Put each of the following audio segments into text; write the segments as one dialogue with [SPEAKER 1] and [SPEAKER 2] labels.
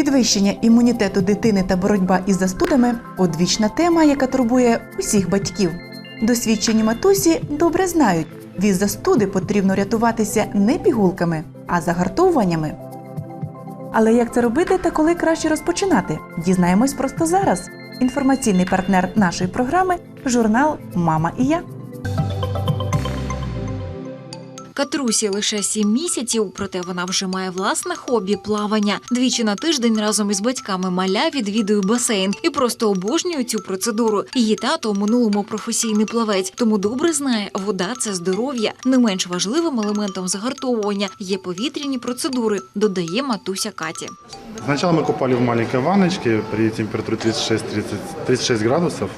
[SPEAKER 1] Підвищення імунітету дитини та боротьба із застудами одвічна тема, яка турбує усіх батьків. Досвідчені матусі добре знають, від застуди потрібно рятуватися не пігулками, а загартовуваннями. Але як це робити та коли краще розпочинати? Дізнаємось просто зараз. Інформаційний партнер нашої програми журнал Мама і я.
[SPEAKER 2] Катрусі лише сім місяців, проте вона вже має власне хобі плавання. Двічі на тиждень разом із батьками маля відвідує басейн і просто обожнює цю процедуру. Її тато у минулому професійний плавець, тому добре знає, вода це здоров'я. Не менш важливим елементом загартовування є повітряні процедури, додає матуся Каті.
[SPEAKER 3] Сначала мы купали в маленькой ванночке при температуре 36-30 36 градусов.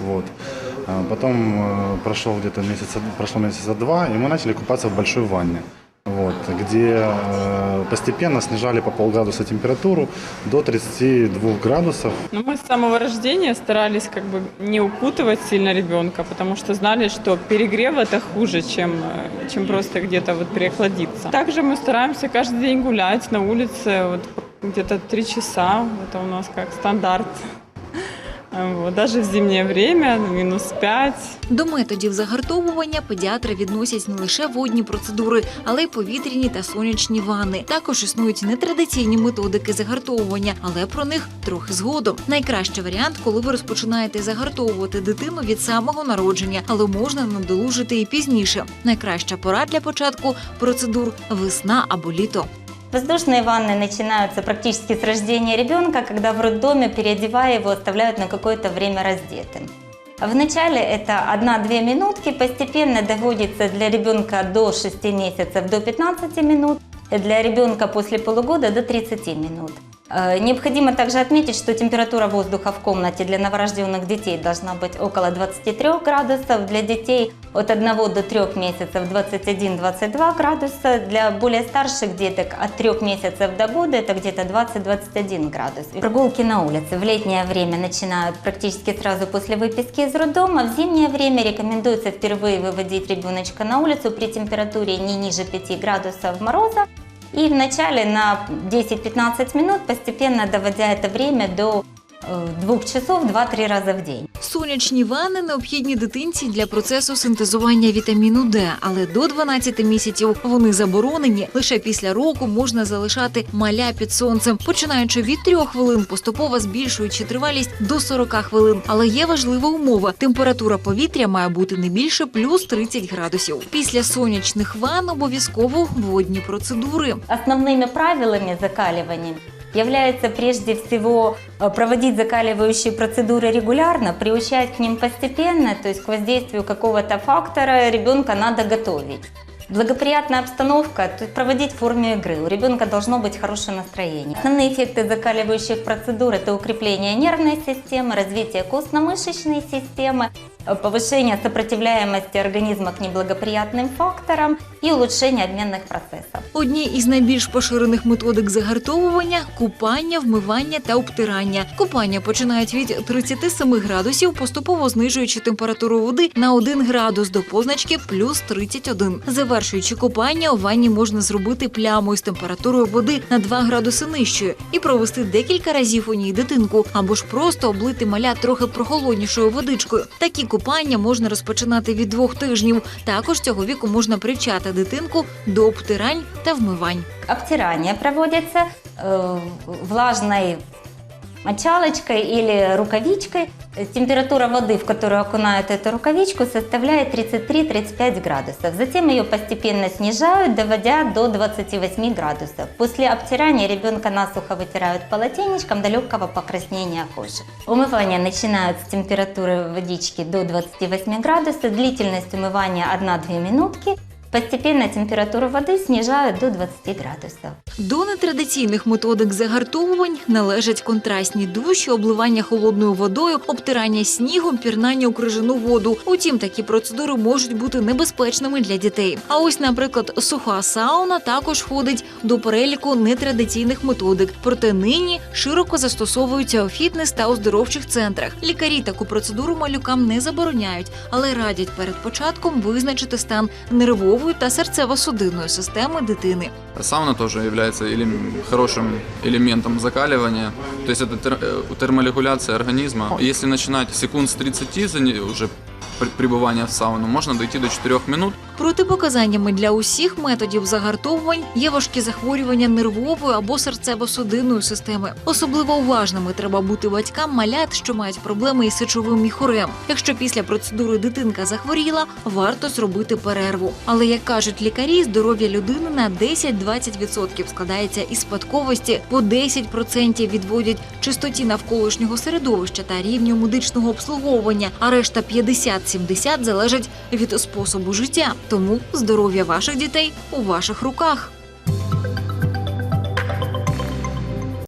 [SPEAKER 3] А Потом э, прошел где-то месяца, прошло месяца два, и мы начали купаться в большой ванне. Вот, где э, постепенно снижали по полградуса температуру до 32 градусов.
[SPEAKER 4] Но мы с самого рождения старались как бы не укутывать сильно ребенка, потому что знали, что перегрев это хуже, чем, э, чем просто где-то вот переохладиться. Также мы стараемся каждый день гулять на улице, вот где-то три часа, это у нас как стандарт. Вот, даже в зимнее время, минус 5,
[SPEAKER 2] До методів загартовування педіатри відносять не лише водні процедури, але й повітряні та сонячні ванни. Також існують нетрадиційні методики загартовування, але про них трохи згодом. Найкращий варіант, коли ви розпочинаєте загартовувати дитину від самого народження, але можна надолужити і пізніше. Найкраща пора для початку процедур весна або літо.
[SPEAKER 5] Воздушные ванны начинаются практически с рождения ребенка, когда в роддоме, переодевая его, оставляют на какое-то время раздетым. Вначале это 1-2 минутки, постепенно доводится для ребенка до 6 месяцев до 15 минут, для ребенка после полугода до 30 минут. Э, Необходимо также отметить, что температура воздуха в комнате для новорожденных детей должна быть около 23 градусов, для детей от 1 до 3 месяцев 21-22 градуса, для более старших деток от 3 месяцев до года это где-то 20-21 градус. Прогулки на улице в летнее время начинают практически сразу после выписки из роддома, в зимнее время рекомендуется впервые выводить ребеночка на улицу при температуре не ниже 5 градусов мороза, и вначале на 10-15 минут, постепенно доводя это время до 2 часов 2-3 раза в день.
[SPEAKER 2] Сонячні ванни необхідні дитинці для процесу синтезування вітаміну Д, але до 12 місяців вони заборонені. Лише після року можна залишати маля під сонцем, починаючи від 3 хвилин, поступово збільшуючи тривалість до 40 хвилин. Але є важлива умова: температура повітря має бути не більше плюс 30 градусів. Після сонячних ванн обов'язково водні процедури.
[SPEAKER 5] Основными правилами закаливания является прежде всего э, проводить закаливающие процедуры регулярно, приучать к ним постепенно, то есть к воздействию какого-то фактора ребенка надо готовить. Благоприятная обстановка, то есть проводить в форме игры. У ребенка должно быть хорошее настроение. Основные эффекты закаливающих процедур – это укрепление нервной системы, развитие костно-мышечной системы, повышение сопротивляемости организма к неблагоприятным факторам и улучшение обменных процессов.
[SPEAKER 2] Одні із найбільш поширених методик загартовування купання, вмивання та обтирання. Купання починають від 37 градусів, поступово знижуючи температуру води на 1 градус до позначки плюс 31. Завершуючи купання, у ванні можна зробити пляму із температурою води на 2 градуси нижчою і провести декілька разів у ній дитинку, або ж просто облити маля трохи прохолоднішою водичкою. Такі купання можна розпочинати від двох тижнів. Також цього віку можна привчати дитинку до обтирань та вмивань.
[SPEAKER 5] Обтирання проводяться э, влажной мочалочкой или рукавичкой. Температура воды, в которую окунают эту рукавичку, составляет 33-35 градусов. Затем ее постепенно снижают, доводя до 28 градусов. После обтирания ребенка насухо вытирают полотенечком до легкого покраснения кожи. Умывание начинают с температуры водички до 28 градусов. Длительность умывания 1-2 минутки. Постепенно температуру воды снижают до 20 градусов.
[SPEAKER 2] До нетрадиційних методик загартовувань належать контрастні душі, обливання холодною водою, обтирання снігом, пірнання у крижану воду. Утім, такі процедури можуть бути небезпечними для дітей. А ось, наприклад, суха сауна також входить до переліку нетрадиційних методик. Проте нині широко застосовуються у фітнес та оздоровчих центрах. Лікарі таку процедуру малюкам не забороняють, але радять перед початком визначити стан нервової нервової та серцево-судинної системи дитини.
[SPEAKER 6] Сауна тоже является элем- хорошим элементом закаливания. То есть это тер- э, терморегуляция организма. Если начинать секунд с 30 за не- уже при- пребывания в сауну, можно дойти до 4 минут.
[SPEAKER 2] Протипоказаннями для усіх методів загартовувань є важкі захворювання нервової або серцево-судинної системи. Особливо уважними треба бути батькам малят, що мають проблеми із сечовим міхурем. Якщо після процедури дитинка захворіла, варто зробити перерву. Але як кажуть лікарі, здоров'я людини на 10-20% складається із спадковості, по 10% відводять чистоті навколишнього середовища та рівню медичного обслуговування, а решта 50-70 залежить від способу життя. Тому здоров'я ваших дітей у ваших руках.